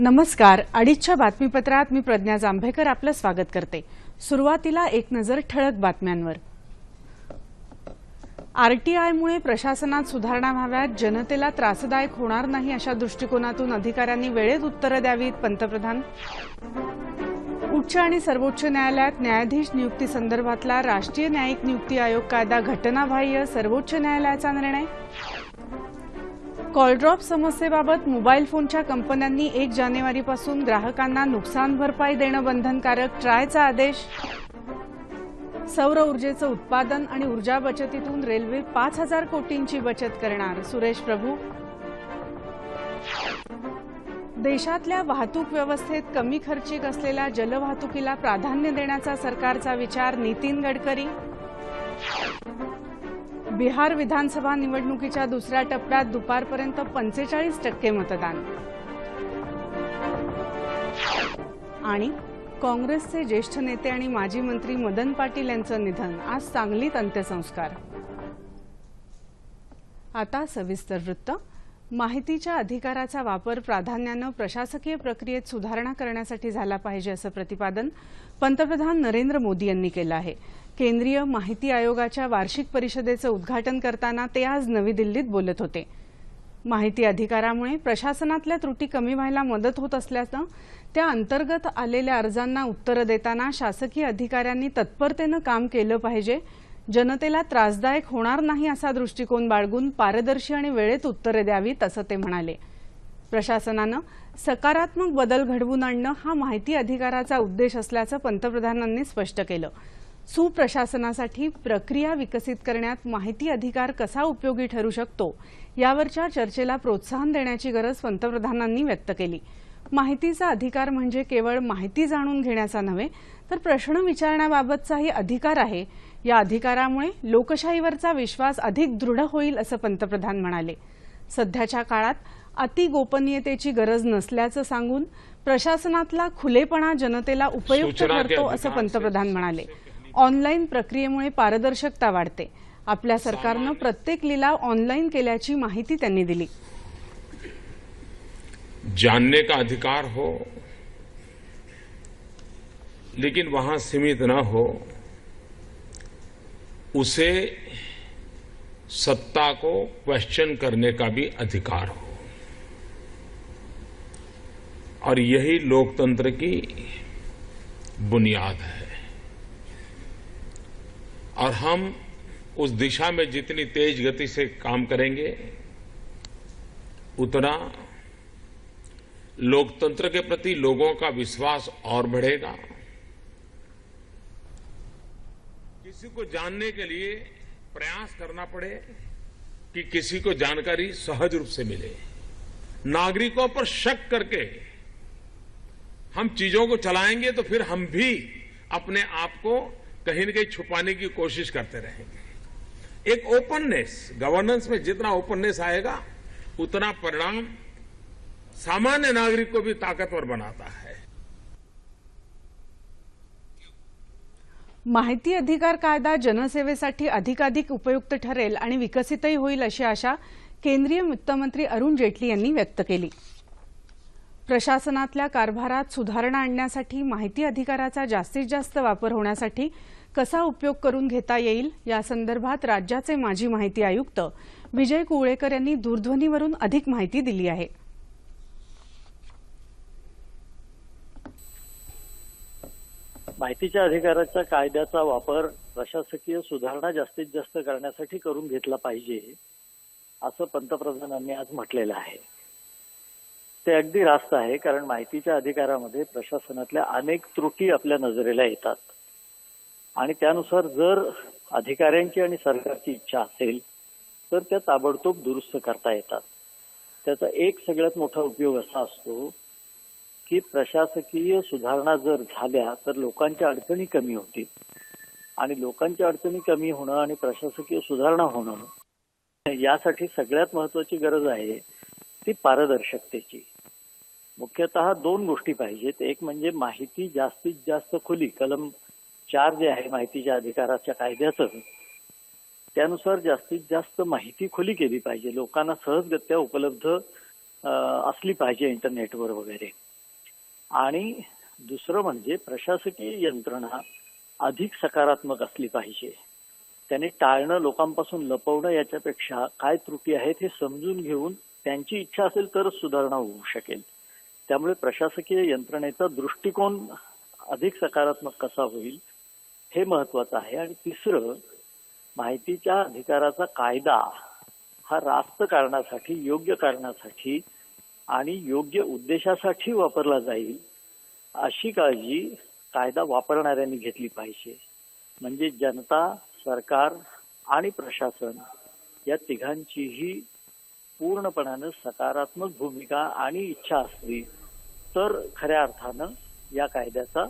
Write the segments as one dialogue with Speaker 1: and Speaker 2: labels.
Speaker 1: नमस्कार. अडीचच्या बातमीपत्रात मी प्रज्ञा जांभेकर आपलं स्वागत करते. सुरुवातीला एक नजर ठळक बातम्यांवर. आरटीआयमुळे प्रशासनात सुधारणा व्हाव्यात जनतेला त्रासदायक होणार नाही अशा दृष्टिकोनातून अधिकाऱ्यांनी वेळेत उत्तरं द्यावीत पंतप्रधान. उच्च आणि सर्वोच्च न्यायालयात न्यायाधीश नियुक्ती संदर्भातला राष्ट्रीय न्यायिक नियुक्ती आयोग कायदा घटनाबाह्य सर्वोच्च न्यायालयाचा निर्णय. कॉलड्रॉप समस्येबाबत मोबाईल फोनच्या कंपन्यांनी एक जानेवारीपासून ग्राहकांना नुकसान भरपाई देणं बंधनकारक ट्रायचा आदेश. सौर ऊर्जेचं उत्पादन आणि ऊर्जा बचतीतून रेल्वे पाच हजार कोटींची बचत करणार सुरेश प्रभू. देशातल्या वाहतूक व्यवस्थेत कमी खर्चिक असलेल्या जलवाहतुकीला प्राधान्य देण्याचा सरकारचा विचार नितीन गडकरी. बिहार विधानसभा निवडणुकीच्या दुसऱ्या टप्प्यात दुपारपर्यंत पंचेचाळीस टक्के मतदान. आणि काँग्रेसचे ज्येष्ठ नेते आणि माजी मंत्री मदन पाटील यांचं निधन आज सांगलीत अंत्यसंस्कार. आता सविस्तर वृत्त. माहितीच्या अधिकाराचा वापर प्राधान्यानं प्रशासकीय प्रक्रियेत सुधारणा करण्यासाठी झाला पाहिजे असं प्रतिपादन पंतप्रधान नरेंद्र मोदी यांनी केलं आहे. केंद्रीय माहिती आयोगाच्या वार्षिक परिषदेचं उद्घाटन करताना ते आज नवी दिल्लीत बोलत होते. माहिती अधिकारामुळे प्रशासनातल्या त्रुटी कमी व्हायला मदत होत असल्यानं त्या अंतर्गत आलेल्या अर्जांना उत्तरं देताना शासकीय अधिकाऱ्यांनी तत्परतेनं काम केलं पाहिजे जनतेला त्रासदायक होणार नाही असा दृष्टिकोन बाळगून पारदर्शी आणि वेळेत उत्तरे द्यावीत असं ते म्हणाले. प्रशासनानं सकारात्मक बदल घडवून आणणं हा माहिती अधिकाराचा उद्देश असल्याचं पंतप्रधानांनी स्पष्ट केलं. सुप्रशासनासाठी प्रक्रिया विकसित करण्यात माहिती अधिकार कसा उपयोगी ठरू शकतो यावरच्या चर्चेला प्रोत्साहन देण्याची गरज पंतप्रधानांनी व्यक्त केली. माहितीचा अधिकार म्हणजे केवळ माहिती जाणून घेण्याचा नव्हे तर प्रश्न विचारण्याबाबतचाही अधिकार आहे. या अधिकारामुळे लोकशाहीवरचा विश्वास अधिक दृढ होईल असं पंतप्रधान म्हणाले. सध्याच्या काळात अति गोपनीयतेची गरज नसल्याचं सांगून प्रशासनातला खुलेपणा जनतेला उपयुक्त ठरतो असं पंतप्रधान म्हणाले. ऑनलाईन प्रक्रियेमुळे पारदर्शकता वाढते. आपल्या सरकारनं प्रत्येक लिलाव ऑनलाईन केल्याची माहिती त्यांनी दिली.
Speaker 2: जानने का अधिकार हो, लेकिन वहाँ सीमित न हो, उसे सत्ता को क्वेश्चन करने का भी अधिकार हो। और यही लोकतंत्र की बुनियाद है। और हम उस दिशा में जितनी तेज गति से काम करेंगे, उतना लोकतंत्र के प्रति लोगों का विश्वास और बढ़ेगा। किसी को जानने के लिए प्रयास करना पड़े कि किसी को जानकारी सहज रूप से मिले। नागरिकों पर शक करके हम चीज़ों को चलाएँगे तो फिर हम भी अपने आप को कहीं न कहीं छुपाने की कोशिश करते रहेंगे। एक ओपननेस गवर्नेंस में जितना ओपननेस आएगा उतना परिणाम सामान्य नागरिक को भी ताकतवर बनाता है।
Speaker 1: माहिती अधिकार कायदा जनसेवेसाठी अधिकाधिक उपयुक्त ठरेल आणि विकसितही होईल अशी आशा केंद्रीय वित्तमंत्री अरुण जेटली यांनी व्यक्त केली. प्रशासनातल्या कारभारात सुधारणा आणण्यासाठी माहिती अधिकाराचा जास्तीत जास्त वापर होण्यासाठी कसा उपयोग करून घेता येईल यासंदर्भात राज्याचे माजी माहिती आयुक्त विजय कुवळेकर यांनी दूरध्वनीवरून अधिक माहिती दिली आहे.
Speaker 3: माहितीच्या अधिकाराच्या कायद्याचा वापर प्रशासकीय सुधारणा जास्तीत जास्त करण्यासाठी करून घेतला पाहिजे असं पंतप्रधानांनी आज म्हटलेलं आहे. ते अगदी रास्त आहे कारण माहितीच्या अधिकारामध्ये प्रशासनातल्या अनेक त्रुटी आपल्या नजरेला येतात. आणि त्यानुसार जर अधिकाऱ्यांची आणि सरकारची इच्छा असेल तर त्या ताबडतोब दुरुस्त करता येतात. त्याचा एक सगळ्यात मोठा उपयोग असा असतो की प्रशासकीय सुधारणा जर झाल्या तर लोकांच्या अडचणी कमी होतील. आणि लोकांच्या अडचणी कमी होणं आणि प्रशासकीय सुधारणा होणं यासाठी सगळ्यात महत्वाची गरज आहे ती पारदर्शकतेची. मुख्यतः दोन गोष्टी पाहिजेत. एक म्हणजे माहिती जास्तीत जास्त खुली कलम चार जे आहे माहितीच्या अधिकाराच्या कायद्याचं त्यानुसार जास्तीत जास्त माहिती खुली केली पाहिजे. लोकांना सहजगत्या उपलब्ध असली पाहिजे इंटरनेटवर वगैरे. आणि दुसरं म्हणजे प्रशासकीय यंत्रणा अधिक सकारात्मक असली पाहिजे. त्याने टाळणं लोकांपासून लपवणं याच्यापेक्षा काय त्रुटी आहेत हे समजून घेऊन त्यांची इच्छा असेल तरच सुधारणा होऊ शकेल. त्यामुळे प्रशासकीय यंत्रणेचा दृष्टिकोन अधिक सकारात्मक कसा होईल हे महत्वाचं आहे. आणि तिसरं माहितीच्या अधिकाराचा कायदा हा रास्त कारणासाठी योग्य कारणासाठी आणि योग्य उद्देशासाठी वापरला जाईल अशी काळजी कायदा वापरणाऱ्यांनी घेतली पाहिजे. म्हणजे जनता सरकार आणि प्रशासन या तिघांचीही पूर्णपणानं सकारात्मक भूमिका आणि इच्छा असली तर खऱ्या अर्थानं या कायद्याचा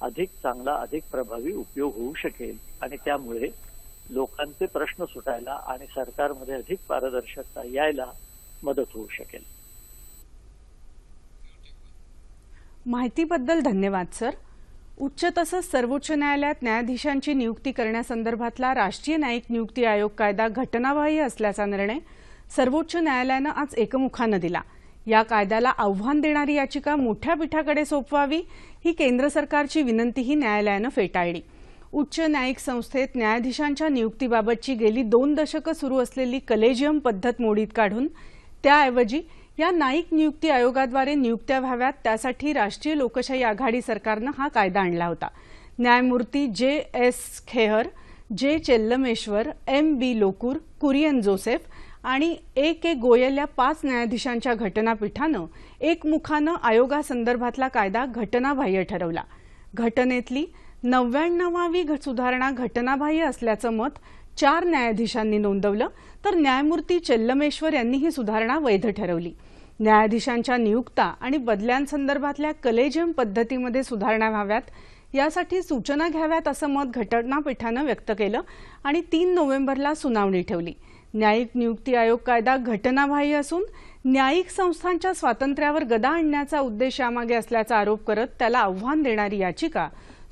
Speaker 3: अधिक चांगला अधिक प्रभावी उपयोग होऊ शकेल. आणि त्यामुळे लोकांचे प्रश्न सुटायला आणि सरकारमध्ये अधिक पारदर्शकता यायला मदत होऊ शकेल.
Speaker 1: माहितीबद्दल धन्यवाद सर. उच्च तसंच सर्वोच्च न्यायालयात न्यायाधीशांची नियुक्ती करण्यासंदर्भातला राष्ट्रीय न्यायिक नियुक्ती आयोग कायदा घटनाबाह्य असल्याचा निर्णय सर्वोच्च न्यायालयानं आज एकमुखानं दिला. या कायद्याला आव्हान देणारी याचिका मोठ्या पीठाकडे सोपवावी ही केंद्र सरकारची विनंतीही न्यायालयानं फेटाळली. उच्च न्यायिक संस्थेत न्यायाधीशांच्या नियुक्तीबाबतची गेली दोन दशकं सुरू असलेली कलेजियम पद्धत मोडीत काढून त्याऐवजी या न्यायिक नियुक्ती आयोगाद्वारे नियुक्त्या व्हाव्यात त्यासाठी राष्ट्रीय लोकशाही आघाडी सरकारनं हा कायदा आणला होता. न्यायमूर्ती J S Khehar J Chelameswar M B Lokur Kurian Joseph आणि ए के गोयल या पाच न्यायाधीशांच्या घटनापीठानं एकमुखानं आयोगासंदर्भातला कायदा घटनाबाह्य ठरवला. घटनेतली नव्याण्णवावी सुधारणा घटनाबाह्य असल्याचं मत चार न्यायाधीशांनी नोंदवलं तर न्यायमूर्ती चेल्लमेश्वर यांनी ही सुधारणा वैध ठरवली. न्यायाधीशांच्या नियुक्ता आणि बदल्यांसंदर्भातल्या कलेजियम पद्धतीमध्ये सुधारणा व्हाव्यात यासाठी सूचना घ्याव्यात असं मत घटनापीठानं व्यक्त केलं आणि तीन नोव्हेंबरला सुनावणी ठेवली. न्यायिक नियुक्ती आयोग कायदा घटनाबाह्य असून न्यायिक संस्थांच्या स्वातंत्र्यावर गदा आणण्याचा उद्देश यामागे असल्याचा आरोप करत त्याला आव्हान देणारी याचिका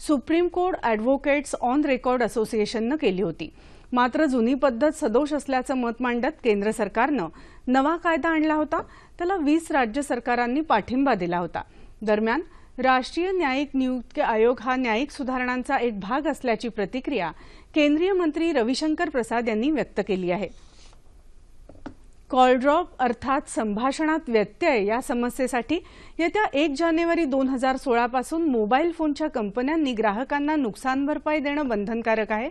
Speaker 1: supreme court advocates on record असोसिएशननं केली होती. मात्र जुनी पद्धत सदोष असल्याचं मत मांडत केंद्र सरकारनं नवा कायदा आणला होता. त्याला वीस राज्य सरकारांनी पाठिंबा दिला होता. दरम्यान राष्ट्रीय न्यायिक नियुक्ती आयोग हा न्यायिक सुधारणांचा एक भाग असल्याची प्रतिक्रिया केंद्रीय मंत्री रविशंकर प्रसाद यांनी व्यक्त केली आहे. कॉलड्रॉप अर्थात संभाषणात व्यत्यय या समस्येसाठी येत्या एक जानेवारी दोन हजार सोळापासून मोबाईल फोनच्या कंपन्यांनी ग्राहकांना नुकसान भरपाई देणं बंधनकारक आहे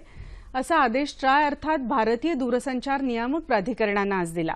Speaker 1: असा आदेश ट्राय अर्थात भारतीय दूरसंचार नियामक प्राधिकरणानं आज दिला.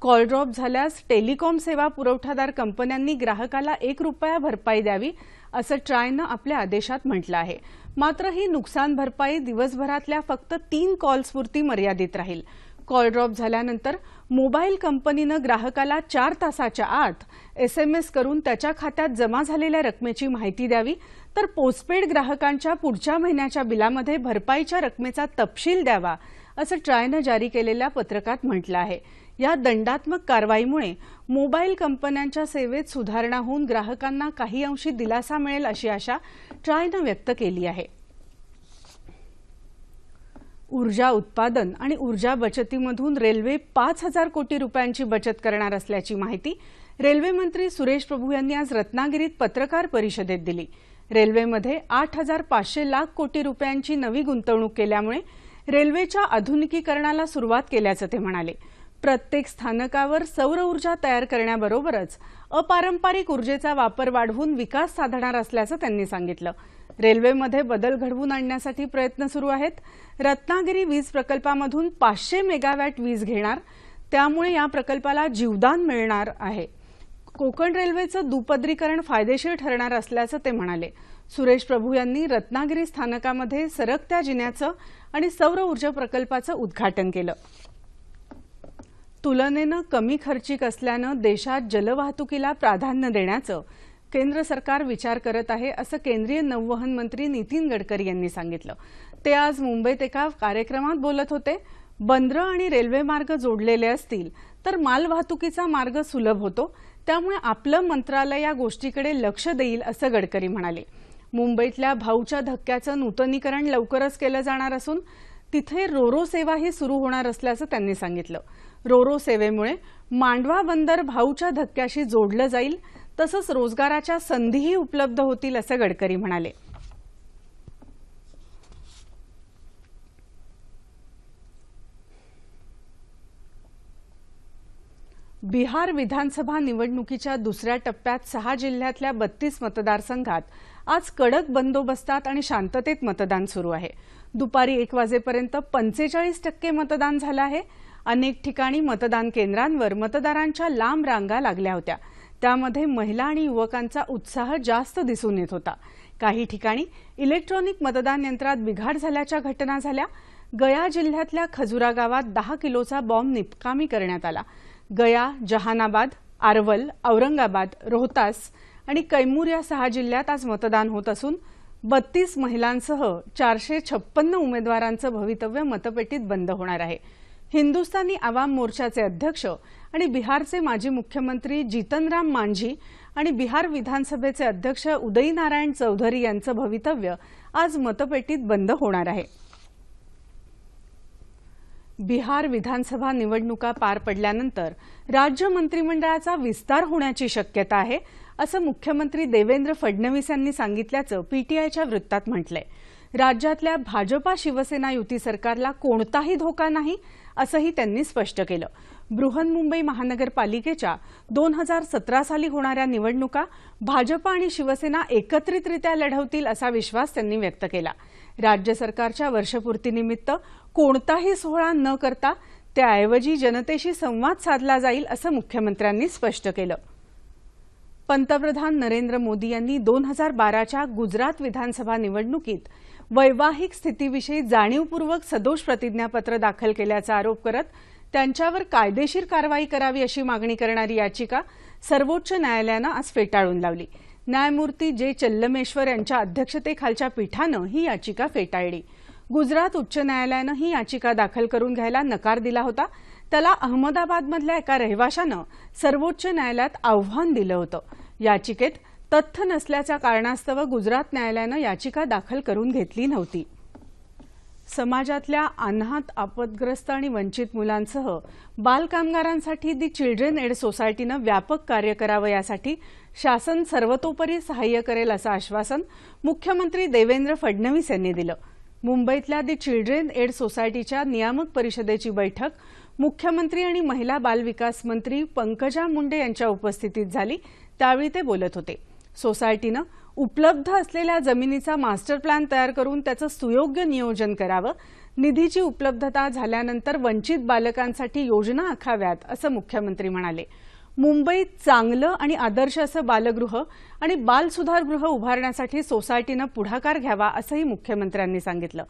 Speaker 1: कॉल ड्रॉप झाल्यास टेलिकॉम सेवा पुरवठादार कंपन्यांनी ग्राहकाला एक रुपया भरपाई द्यावी असं ट्रायनं आपल्या आदेशात म्हटलं आहे. मात्र ही नुकसान भरपाई दिवसभरातल्या फक्त तीन कॉल्सपुरती मर्यादित राहील. कॉल ड्रॉप झाल्यानंतर मोबाईल कंपनीनं ग्राहकाला चार तासाच्या आत एसएमएस करून त्याच्या खात्यात जमा झालेल्या रकमेची माहिती द्यावी तर पोस्टपेड ग्राहकांच्या पुढच्या महिन्याच्या बिलामध्ये भरपाईच्या रकमेचा तपशील द्यावा असं ट्रायनं जारी केलेल्या पत्रकात म्हटलं आहे. या दंडात्मक कारवाईमुळे मोबाईल कंपन्यांच्या सेवेत सुधारणा होऊन ग्राहकांना काही अंशी दिलासा मिळेल अशी आशा ट्रायनं व्यक्त केली आहे. ऊर्जा उत्पादन आणि ऊर्जा बचतीमधून रेल्वे पाच हजार कोटी रुपयांची बचत करणार असल्याची माहिती रेल्वे मंत्री सुरेश प्रभू यांनी आज रत्नागिरीत पत्रकार परिषदेत दिली. रेल्वेमध्ये आठ हजार पाचशे लाख कोटी रुपयांची नवी गुंतवणूक केल्यामुळे रेल्वेच्या आधुनिकीकरणाला सुरुवात केल्याचं ते म्हणाले. प्रत्येक स्थानकावर सौर ऊर्जा तयार करण्याबरोबरच अपारंपरिक ऊर्जेचा वापर वाढवून विकास साधणार असल्याचं त्यांनी सांगितलं. रेल्वेमध्ये बदल घडवून आणण्यासाठी प्रयत्न सुरू आहेत. रत्नागिरी वीज प्रकल्पामधून पाचशे मेगावॅट वीज घेणार. त्यामुळे या प्रकल्पाला जीवदान मिळणार आहे. कोकण रेल्वेचं दुपदरीकरण फायदेशीर ठरणार असल्याचं ते म्हणाले. सुरेश प्रभू यांनी रत्नागिरी स्थानकामध्ये सरकत्या जिन्याचं आणि सौर ऊर्जा प्रकल्पाचं उद्घाटन केलं. तुलनेनं कमी खर्चिक असल्यानं देशात जलवाहतुकीला प्राधान्य देण्याचं केंद्र सरकार विचार करत आहे असं केंद्रीय नौवहन मंत्री नितीन गडकरी यांनी सांगितलं. ते आज मुंबईत एका कार्यक्रमात बोलत होते. बंदरं आणि रेल्वे मार्ग जोडलेले असतील तर मालवाहतुकीचा मार्ग सुलभ होतो. त्यामुळे आपलं मंत्रालय या गोष्टीकडे लक्ष देईल असं गडकरी म्हणाले. मुंबईतल्या भाऊच्या धक्क्याचं नूतनीकरण लवकरच केलं जाणार असून तिथे रोरो सेवाही सुरू होणार असल्याचं त्यांनी सांगितलं. रोरो सेवेमुळे मांडवा बंदर भाऊच्या धक्क्याशी जोडलं जाईल तसंच रोजगाराच्या संधीही उपलब्ध होतील असं गडकरी म्हणाले. बिहार विधानसभा निवडणुकीच्या दुसऱ्या टप्प्यात सहा जिल्ह्यातल्या बत्तीस मतदारसंघात आज कडक बंदोबस्तात आणि शांततेत मतदान सुरू आहे. दुपारी एक वाजेपर्यंत पंचेचाळीस टक्के मतदान झालं आहे. अनेक ठिकाणी मतदान केंद्रांवर मतदारांच्या लांब रांगा लागल्या होत्या. त्यामध्ये महिला आणि युवकांचा उत्साह जास्त दिसून येत होता. काही ठिकाणी इलेक्ट्रॉनिक मतदान यंत्रात बिघाड झाल्याच्या घटना झाल्या. गया जिल्ह्यातल्या खजुरा गावात दहा किलोचा बॉम्ब निपकामी करण्यात आला. गया जहानाबाद आरवल औरंगाबाद रोहतास आणि कैमूर या सहा जिल्ह्यात आज मतदान होत असून बत्तीस महिलांसह चारशे छप्पन्न उमेदवारांचं भवितव्य मतपेटीत बंद होणार आहे. हिंदुस्थानी आवाम मोर्चाचे अध्यक्ष आणि बिहारचे माजी मुख्यमंत्री जीतनराम मांझी आणि बिहार विधानसभेचे अध्यक्ष उदयनारायण चौधरी यांचं भवितव्य आज मतपेटीत बंद होणार आहे. बिहार विधानसभा निवडणुका पार पडल्यानंतर राज्य मंत्रिमंडळाचा विस्तार होण्याची शक्यता आहे असं मुख्यमंत्री देवेंद्र फडणवीस यांनी सांगितल्याचं पीटीआयच्या वृत्तात म्हटलंय. राज्यातल्या भाजपा शिवसेना युती सरकारला कोणताही धोका नाही असंही त्यांनी स्पष्ट केलं. बृहन्मुंबई महानगरपालिकेच्या दोन हजार सतरा साली होणाऱ्या निवडणुका भाजपा आणि शिवसेना एकत्रितरित्या लढवतील असा विश्वास त्यांनी व्यक्त केला. राज्य सरकारच्या वर्षपूर्तीनिमित्त कोणताही सोहळा न करता त्याऐवजी जनतेशी संवाद साधला जाईल असं मुख्यमंत्र्यांनी स्पष्ट केलं. पंतप्रधान नरेंद्र मोदी यांनी दोन हजार बाराच्या गुजरात विधानसभा निवडणुकीत वैवाहिक स्थितीविषयी जाणीवपूर्वक सदोष प्रतिज्ञापत्र दाखल केल्याचा आरोप करत त्यांच्यावर कायदेशीर कारवाई करावी अशी मागणी करणारी याचिका सर्वोच्च न्यायालयानं आज फेटाळून लावली. न्यायमूर्ती जे चल्लमेश्वर यांच्या अध्यक्षतेखालच्या पीठानं ही याचिका फेटाळली. गुजरात उच्च न्यायालयानं ही याचिका दाखल करून घ्यायला नकार दिला होता. त्याला अहमदाबादमधल्या एका रहिवाशानं सर्वोच्च न्यायालयात आव्हान दिलं होतं. याचिकेत तथ्य नसल्याच्या कारणास्तव गुजरात न्यायालयानं याचिका दाखल करून घेतली नव्हती. समाजातल्या अनाथ आपदग्रस्त आणि वंचित मुलांसह बालकामगारांसाठी दी चिल्ड्रेन एड सोसायटीनं व्यापक कार्य करावं यासाठी शासन सर्वतोपरी सहाय्य करेल असं आश्वासन मुख्यमंत्री देवेंद्र फडणवीस यांनी दिलं. मुंबईतल्या दी चिल्ड्रेन एड सोसायटीच्या नियामक परिषदेची बैठक मुख्यमंत्री आणि महिला बालविकास मंत्री पंकजा मुंडे यांच्या उपस्थितीत झाली त्यावेळी ते बोलत होते. सोसायटीनं उपलब्ध असलेल्या जमिनीचा मास्टर प्लॅन तयार करून त्याचं सुयोग्य नियोजन करावं निधीची उपलब्धता झाल्यानंतर वंचित बालकांसाठी योजना आखाव्यात असं मुख्यमंत्री म्हणाले. मुंबईत चांगलं आणि आदर्श असं बालगृह आणि बालसुधारगृह उभारण्यासाठी सोसायटीनं पुढाकार घ्यावा असंही मुख्यमंत्र्यांनी सांगितलं.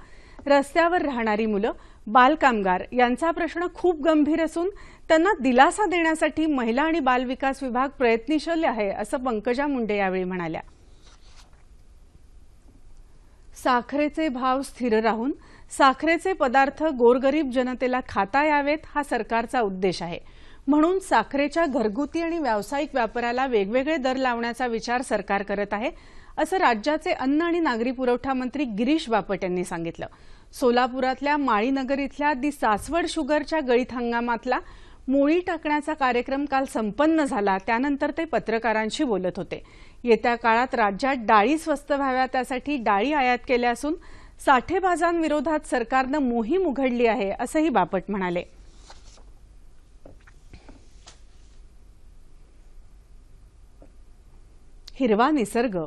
Speaker 1: रस्त्यावर राहणारी मुलं बालकामगार यांचा प्रश्न खूप गंभीर असून त्यांना दिलासा देण्यासाठी महिला आणि बालविकास विभाग प्रयत्नशील आहे असं पंकजा मुंडे यावेळी म्हणाल्या. साखरेचे भाव स्थिर राहून साखरेचे पदार्थ गोरगरीब जनतेला खाता यावेत हा सरकारचा उद्देश आहे. म्हणून साखरेच्या घरगुती आणि व्यावसायिक व्यापाराला वेगवेगळे दर लावण्याचा विचार सरकार करत आहे असं राज्याचे अन्न आणि नागरी पुरवठा मंत्री गिरीश बापट यांनी सांगितलं. सोलापुरातल्या माळीनगर इथल्या दी सासवड शुगरच्या गळीत हंगामातला मोळी टाकण्याचा कार्यक्रम काल संपन्न झाला. त्यानंतर ते पत्रकारांशी बोलत होते. येत्या काळात राज्यात डाळी स्वस्त व्हाव्या त्यासाठी डाळी आयात केल्या असून साठेबाजांविरोधात सरकारनं मोहीम उघडली आहे असंही बापट म्हणाले. हिरवा निसर्ग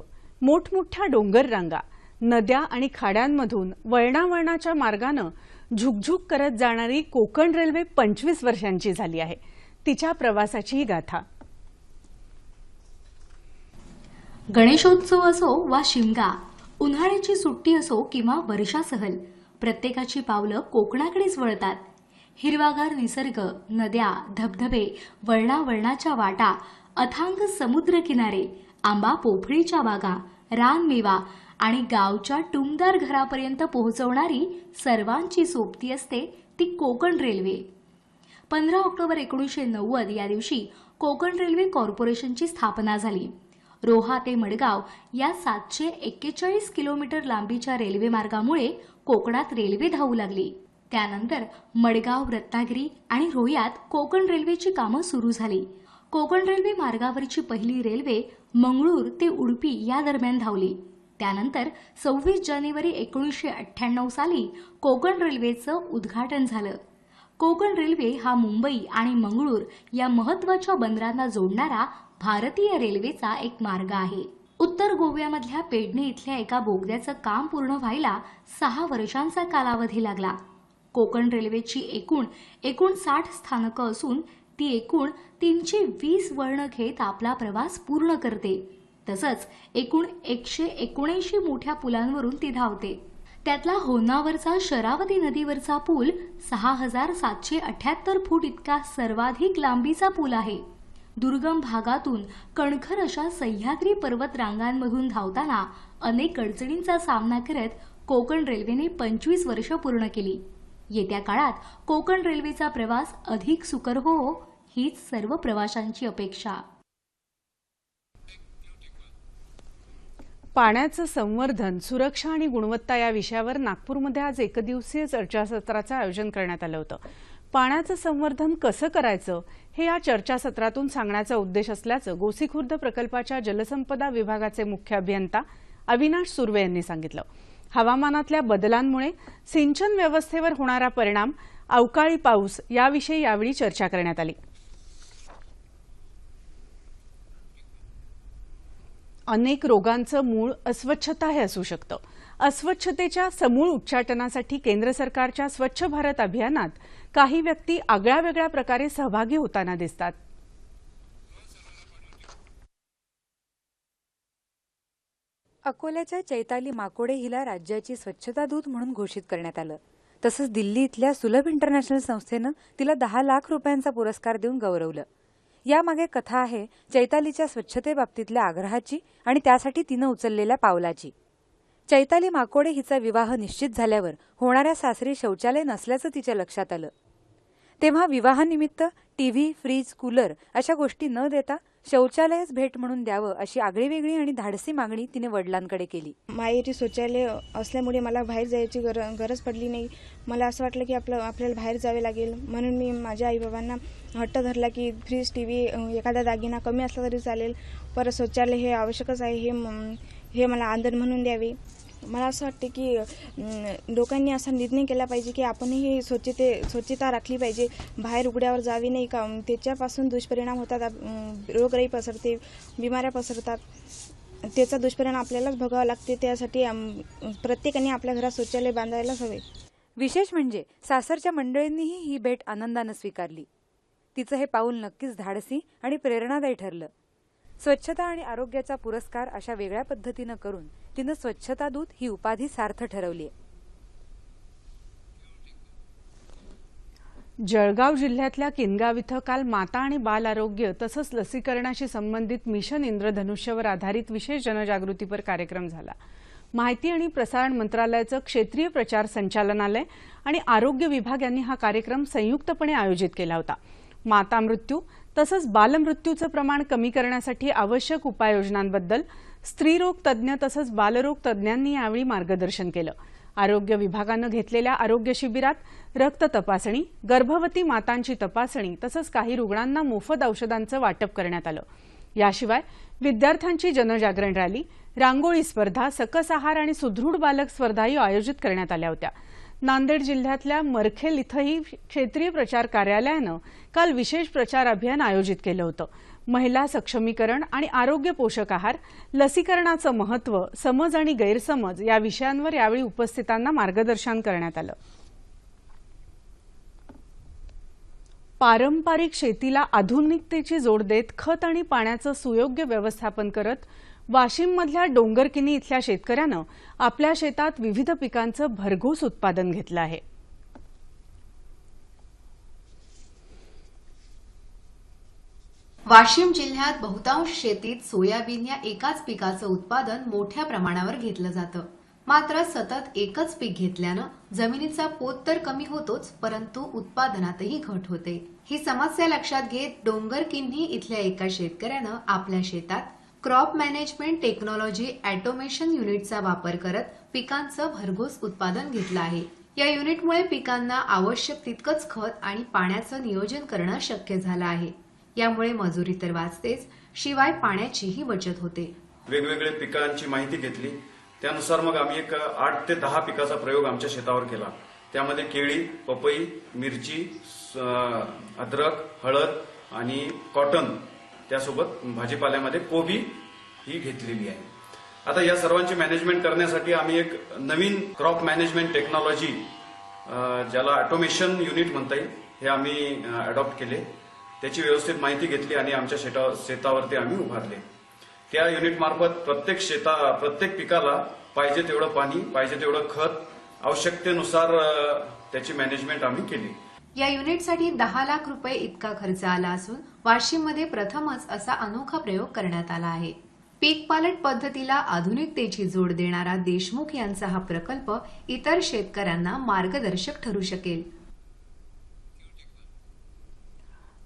Speaker 1: मोठमोठ्या डोंगर रांगा नद्या आणि खाड्यांमधून वळणावळणाच्या मार्गानं झुकझुक करत जाणारी कोकण रेल्वे पंचवीस वर्षांची झाली आहे. तिच्या प्रवासाची ही गाथा.
Speaker 4: गणेशोत्सव असो वा शिमगा उन्हाळ्याची सुट्टी असो किंवा वर्षा सहल प्रत्येकाची पावलं कोकणाकडेच वळतात. हिरवागार निसर्ग नद्या धबधबे वळणावळणाच्या वाटा अथांग समुद्र किनारे आंबा पोफळीच्या बागा रानमेवा आणि गावच्या टुमदार घरापर्यंत पोहोचवणारी सर्वांची सोबती असते ती कोकण रेल्वे. पंधरा ऑक्टोबर एकोणीसशे नव्वद या दिवशी कोकण रेल्वे कॉर्पोरेशनची स्थापना झाली. रोहा ते मडगाव या सातशे एक्केचाळीस किलोमीटर लांबीच्या रेल्वे मार्गामुळे कोकणात रेल्वे धावू लागली. त्यानंतर मडगाव रत्नागिरी आणि रोह्यात कोकण रेल्वेची कामं सुरू झाली. कोकण रेल्वे मार्गावरची पहिली रेल्वे मंगळूर ते उडपी या दरम्यान धावली. त्यानंतर सव्वीस जानेवारी एकोणीसशे अठ्ठ्याण्णव साली कोकण रेल्वेचं उद्घाटन झालं. कोकण रेल्वे हा मुंबई आणि मंगळूर या महत्त्वाच्या बंदरांना जोडणारा भारतीय रेल्वेचा एक मार्ग आहे. उत्तर गोव्यामधल्या पेडणे इथल्या एका बोगद्याचं काम पूर्ण व्हायला सहा वर्षांचा कालावधी लागला. कोकण रेल्वेची एकूण एकूण साठ स्थानकं असून ती एकूण तीनशे वीस वळणं घेत आपला प्रवास पूर्ण करते. तसंच एकूण एकशे एकोणऐंशी मोठ्या पुलांवरून ती धावते. त्यातला होन्नावरचा शरावती नदीवरचा पूल सहा हजार सातशे अठ्याहत्तर फूट इतका सर्वाधिक लांबीचा पूल आहे. दुर्गम भागातून कणखर अशा सह्याद्री पर्वत रांगांमधून धावताना अनेक अडचणींचा सामना करत कोकण रेल्वेने पंचवीस वर्ष पूर्ण केली. येत्या काळात कोकण रेल्वेचा प्रवास अधिक सुकर हो हीच सर्व प्रवाशांची अपेक्षा.
Speaker 1: पाण्याचं संवर्धन सुरक्षा आणि गुणवत्ता या विषयावर नागपूरमध्ये आज एकदिवसीय चर्चासत्राचं आयोजन करण्यात आलं होतं. पाण्याचं संवर्धन कसं करायचं हे या चर्चासत्रातून सांगण्याचा उद्देश असल्याचं गोसीखुर्द प्रकल्पाच्या जलसंपदा विभागाचे मुख्य अभियंता अविनाश सुर्वे यांनी सांगितलं. हवामानातल्या बदलांमुळे सिंचन व्यवस्थेवर होणारा परिणाम अवकाळी पाऊस याविषयी यावेळी चर्चा करण्यात आली. अनेक रोगांचं मूळ अस्वच्छता हे असू शकतं. अस्वच्छतेच्या समूळ उच्चाटनासाठी केंद्र सरकारच्या स्वच्छ भारत अभियानात काही व्यक्ती आगळ्या वेगळ्या प्रकारे सहभागी होताना दिसतात.
Speaker 5: अकोल्याच्या चैताली माकोडे हिला राज्याची स्वच्छता दूत म्हणून घोषित करण्यात आलं. तसंच दिल्ली इथल्या सुलभ इंटरनॅशनल संस्थेनं तिला दहा लाख रुपयांचा पुरस्कार देऊन गौरवलं. यामागे कथा आहे चैतालीच्या स्वच्छतेबाबतीतल्या आग्रहाची आणि त्यासाठी तिनं उचललेल्या पावलाची. चैताली माकोडे हिचा विवाह निश्चित झाल्यावर होणाऱ्या सासरी शौचालय नसल्याचं तिच्या लक्षात आलं. तेव्हा विवाहानिमित्त टीव्ही फ्रीज कूलर अशा गोष्टी न देता शौचालयच भेट म्हणून द्यावं अशी आगळीवेगळी आणि धाडसी मागणी तिने वडिलांकडे केली.
Speaker 6: माहेरी शौचालय असल्यामुळे मला बाहेर जायची गर गरज पडली नाही. मला असं वाटलं की आपलं आपल्याला बाहेर जावे लागेल. म्हणून मी माझ्या आईबाबांना हट्ट धरला की फ्रीज टी व्ही एखादा दागिना कमी असला तरी चालेल. परत शौचालय हे आवश्यकच आहे हे हे मला आंदण म्हणून द्यावे. मला असं वाटते की लोकांनी असा निर्णय केला पाहिजे की आपणही स्वच्छते स्वच्छता राखली पाहिजे. बाहेर उघड्यावर जावे नाही का? त्याच्यापासून दुष्परिणाम होतात. रोगराई पसरते बिमाऱ्या पसरतात. त्याचा दुष्परिणाम आपल्यालाच भोगावा लागते. त्यासाठी प्रत्येकाने आपल्या घरात शौचालय बांधायलाच हवे.
Speaker 5: विशेष म्हणजे सासरच्या मंडळींनीही ही भेट आनंदानं स्वीकारली. तिचं हे पाऊल नक्कीच धाडसी आणि प्रेरणादायी ठरलं. स्वच्छता आणि आरोग्याचा पुरस्कार अशा वेगळ्या पद्धतीनं करून तिनं स्वच्छता दूत ही उपाधी सार्थ ठरवली
Speaker 1: जळगाव जिल्ह्यातल्या किनगाव इथं काल माता आणि बाल आरोग्य तसंच लसीकरणाशी संबंधित मिशन इंद्रधनुष्यवर आधारित विशेष जनजागृतीपर कार्यक्रम झाला. माहिती आणि प्रसारण मंत्रालयाचं क्षेत्रीय प्रचार संचालनालय आणि आरोग्य विभाग यांनी हा कार्यक्रम संयुक्तपणे आयोजित केला होता. माता मृत्यू तसंच बालमृत्यूचं प्रमाण कमी करण्यासाठी आवश्यक उपाययोजनांबद्दल स्त्रीरोग तज्ज्ञ तसंच बालरोग तज्ज्ञांनी यावेळी मार्गदर्शन केलं. आरोग्य विभागानं घेतलेल्या आरोग्य शिबिरात रक्त तपासणी गर्भवती मातांची तपासणी तसंच काही रुग्णांना मोफत औषधांचं वाटप करण्यात आलं. याशिवाय विद्यार्थ्यांची जनजागरण रॅली रांगोळी स्पर्धा सकस आहार आणि सुदृढ बालक स्पर्धाही आयोजित करण्यात आल्या होत्या. नांदेड जिल्ह्यातल्या मरखेल इथंही क्षेत्रीय प्रचार कार्यालयानं काल विशेष प्रचार अभियान आयोजित केलं होतं. महिला सक्षमीकरण आणि आरोग्य पोषक आहार लसीकरणाचं महत्त्व समज आणि गैरसमज या विषयांवर यावेळी उपस्थितांना मार्गदर्शन करण्यात आलं. पारंपरिक शेतीला आधुनिकतेची जोड देत खत आणि पाण्याचं सुयोग्य व्यवस्थापन करत वाशिममधल्या डोंगरकिनी इथल्या शेतकऱ्यानं आपल्या शेतात विविध पिकांचं भरघोस उत्पादन घेतलं आहे.
Speaker 7: वाशिम जिल्ह्यात बहुतांश शेतीत सोयाबीन या एकाच पिकाचं उत्पादन मोठ्या प्रमाणावर घेतलं जातं. मात्र सतत एकच पीक घेतल्यानं जमिनीचा पोत तर कमी होतोच परंतु उत्पादनातही घट होते. ही समस्या लक्षात घेत डोंगर किन्ही इथल्या एका शेतकऱ्यानं आपल्या शेतात क्रॉप मॅनेजमेंट टेक्नॉलॉजी ॲटोमेशन युनिटचा वापर करत पिकांचं भरघोस उत्पादन घेतलं आहे. या युनिटमुळे पिकांना आवश्यक तितकंच खत आणि पाण्याचं नियोजन करणं शक्य झालं आहे. यामुळे मजुरी तर वाचतेच शिवाय पाण्याचीही बचत होते.
Speaker 8: वेगवेगळे पिकांची माहिती घेतली. त्यानुसार मग आम्ही एक आठ ते दहा पिकाचा प्रयोग आमच्या शेतावर केला. त्यामध्ये केळी पपई मिरची अद्रक हळद आणि कॉटन त्यासोबत भाजीपाल्यामध्ये कोबी ही घेतलेली आहे. आता या सर्वांची मॅनेजमेंट करण्यासाठी आम्ही एक नवीन क्रॉप मॅनेजमेंट टेक्नॉलॉजी ज्याला ऑटोमेशन युनिट म्हणता येईल हे आम्ही अडॉप्ट केले. त्याची व्यवस्थित माहिती घेतली आणि आमच्या शेता शेतावरती आम्ही उभारले. त्या युनिट मार्फत प्रत्येक शेता प्रत्येक पिकाला पाहिजे तेवढं पाणी पाहिजे तेवढं खत आवश्यकतेनुसार त्याची मॅनेजमेंट आम्ही केली.
Speaker 7: या युनिटसाठी दहा लाख रुपये इतका खर्च आला असून वाशिममध्ये प्रथमच असा अनोखा प्रयोग करण्यात आला आहे. पीक पालट पद्धतीला आधुनिकतेची जोड देणारा देशमुख यांचा हा प्रकल्प इतर शेतकऱ्यांना मार्गदर्शक ठरू शकेल.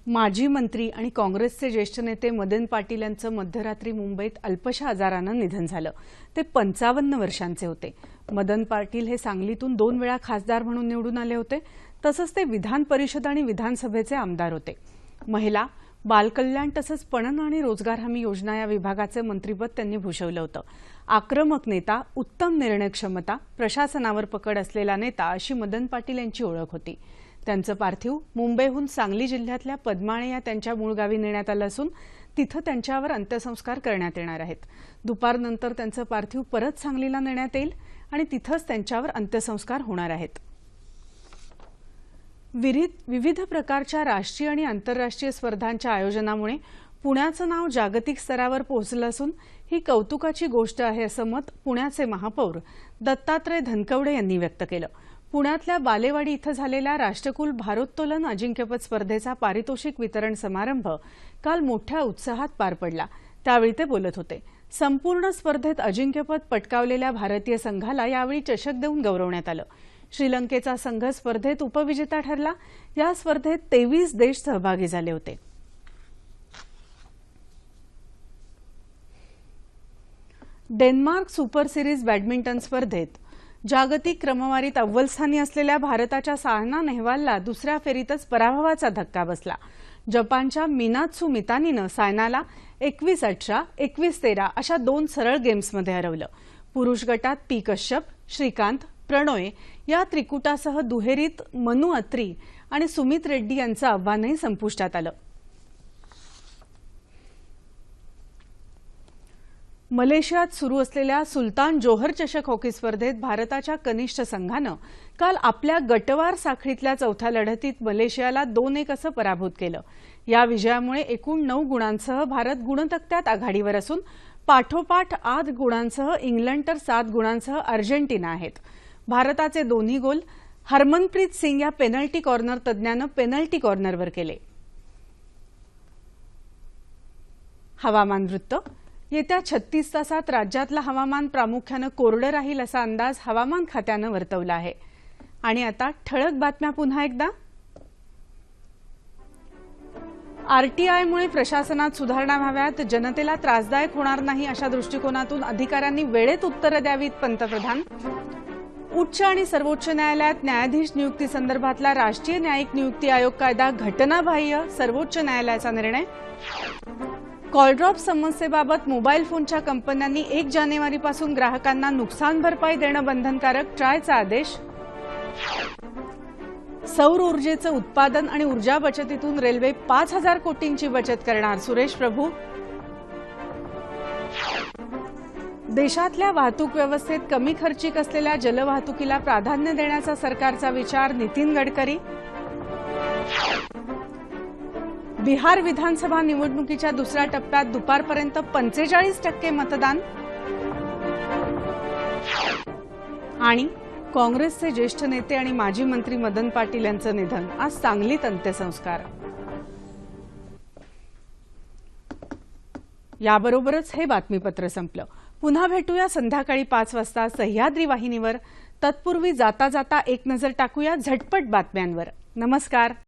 Speaker 1: माजी मंत्री आणि काँग्रेसचे ज्येष्ठ नेते मदन पाटील यांचं मध्यरात्री मुंबईत अल्पशा आजारानं निधन झालं. ते पंचावन्न वर्षांचे होते. मदन पाटील हे सांगलीतून दोन वेळा खासदार म्हणून निवडून आले होते. तसंच ते विधान परिषद आणि विधानसभेचे आमदार होते. महिला बालकल्याण तसंच पणन आणि रोजगार हमी योजना या विभागाचे मंत्रीपद त्यांनी भूषवलं होतं. आक्रमक नेता उत्तम निर्णय क्षमता प्रशासनावर पकड असलेला नेता अशी मदन पाटील यांची ओळख होती. त्यांचं पार्थिव मुंबईहून सांगली जिल्ह्यातल्या पद्माळे या त्यांच्या मूळ गावी नेण्यात आलं असून तिथं त्यांच्यावर अंत्यसंस्कार करण्यात येणार आहेत. दुपारनंतर त्यांचं पार्थिव परत सांगलीला नेण्यात येईल आणि तिथंच त्यांच्यावर अंत्यसंस्कार होणार आहेत. विविध प्रकारच्या राष्ट्रीय आणि आंतरराष्ट्रीय स्पर्धांच्या आयोजनामुळे पुण्याचं नाव जागतिक स्तरावर पोहोचलं असून ही कौतुकाची गोष्ट आहे असं मत पुण्याचे महापौर दत्तात्रय धनकवडे यांनी व्यक्त केलं. पुण्यातल्या बालेवाडी इथं झालेल्या राष्ट्रकुल भारोत्तोलन अजिंक्यपद स्पर्धेचा पारितोषिक वितरण समारंभ काल मोठ्या उत्साहात पार पडला. त्यावेळी ते बोलत होते. संपूर्ण स्पर्धेत अजिंक्यपद पटकावलेल्या भारतीय संघाला यावेळी चषक देऊन गौरवण्यात आलं. श्रीलंकेचा संघ स्पर्धेत उपविजेता ठरला. या स्पर्धेत तेवीस देश सहभागी झाले होते. डेन्मार्क सुपर सिरीज बॅडमिंटन स्पर्धेत जागतिक क्रमवारीत अव्वलस्थानी असलेल्या भारताच्या सायना नेहवालला दुसऱ्या फेरीतच पराभवाचा धक्का बसला. जपानच्या मिनात्सू मितानीनं सायनाला एकवीस अठरा एकवीस तेरा अशा दोन सरळ गेम्समध्ये हरवलं. पुरुष गटात पी कश्यप श्रीकांत प्रणोय या त्रिकुटासह दुहेरीत मनु अत्री आणि सुमित रेड्डी यांचं आव्हानही संपुष्टात आलं. मलेशियात सुरू असलेल्या सुलतान जोहर चषक हॉकी स्पर्धेत भारताच्या कनिष्ठ संघानं काल आपल्या गटवार साखळीतल्या चौथ्या लढतीत मलेशियाला दोन एक असं पराभूत केलं. या विजयामुळे एकूण नऊ गुणांसह भारत गुणतक्त्यात आघाडीवर असून पाठोपाठ आठ गुणांसह इंग्लंड तर सात गुणांसह अर्जेंटिना आहेत. भारताचे दोन्ही गोल हरमनप्रीत सिंग या पेनल्टी कॉर्नर तज्ज्ञानं पेनल्टी कॉर्नरवर केले. हवामान वृत्त येत्या छत्तीस तासात राज्यातलं हवामान प्रामुख्यानं कोरडं राहील असा अंदाज हवामान खात्यानं वर्तवला आहे. आणि आता ठळक बातम्या पुन्हा एकदा. आरटीआयमुळे प्रशासनात सुधारणा व्हाव्यात जनतेला त्रासदायक होणार नाही अशा दृष्टिकोनातून अधिकाऱ्यांनी वेळेत उत्तरं द्यावीत पंतप्रधान. उच्च आणि सर्वोच्च न्यायालयात न्यायाधीश नियुक्ती संदर्भातला राष्ट्रीय न्यायिक नियुक्ती आयोग कायदा घटनाबाह्य सर्वोच्च न्यायालयाचा निर्णय. कॉलड्रॉप समस्येबाबत मोबाईल फोनच्या कंपन्यांनी एक जानेवारीपासून ग्राहकांना नुकसान भरपाई देणं बंधनकारक ट्रायचा आदेश. सौर ऊर्जेचं उत्पादन आणि ऊर्जा बचतीतून रेल्वे पाच हजार कोटींची बचत करणार सुरेश प्रभू. देशातल्या वाहतूक व्यवस्थेत कमी खर्चिक असलेल्या जलवाहतुकीला प्राधान्य देण्याचा सरकारचा विचार नितीन गडकरी. बिहार विधानसभा निवडणुकीच्या दुसऱ्या टप्प्यात दुपारपर्यंत पंचेचाळीस टक्के मतदान. आणि काँग्रेसचे ज्येष्ठ नेते आणि माजी मंत्री मदन पाटील यांचं निधन. आज सांगलीत अंत्यसंस्कार. याबरोबरच हे बातमीपत्र संपलं. पुन्हा भेटूया संध्याकाळी पाच वाजता सह्याद्री वाहिनीवर. तत्पूर्वी जाता जाता एक नजर टाकूया झटपट बातम्यांवर. नमस्कार.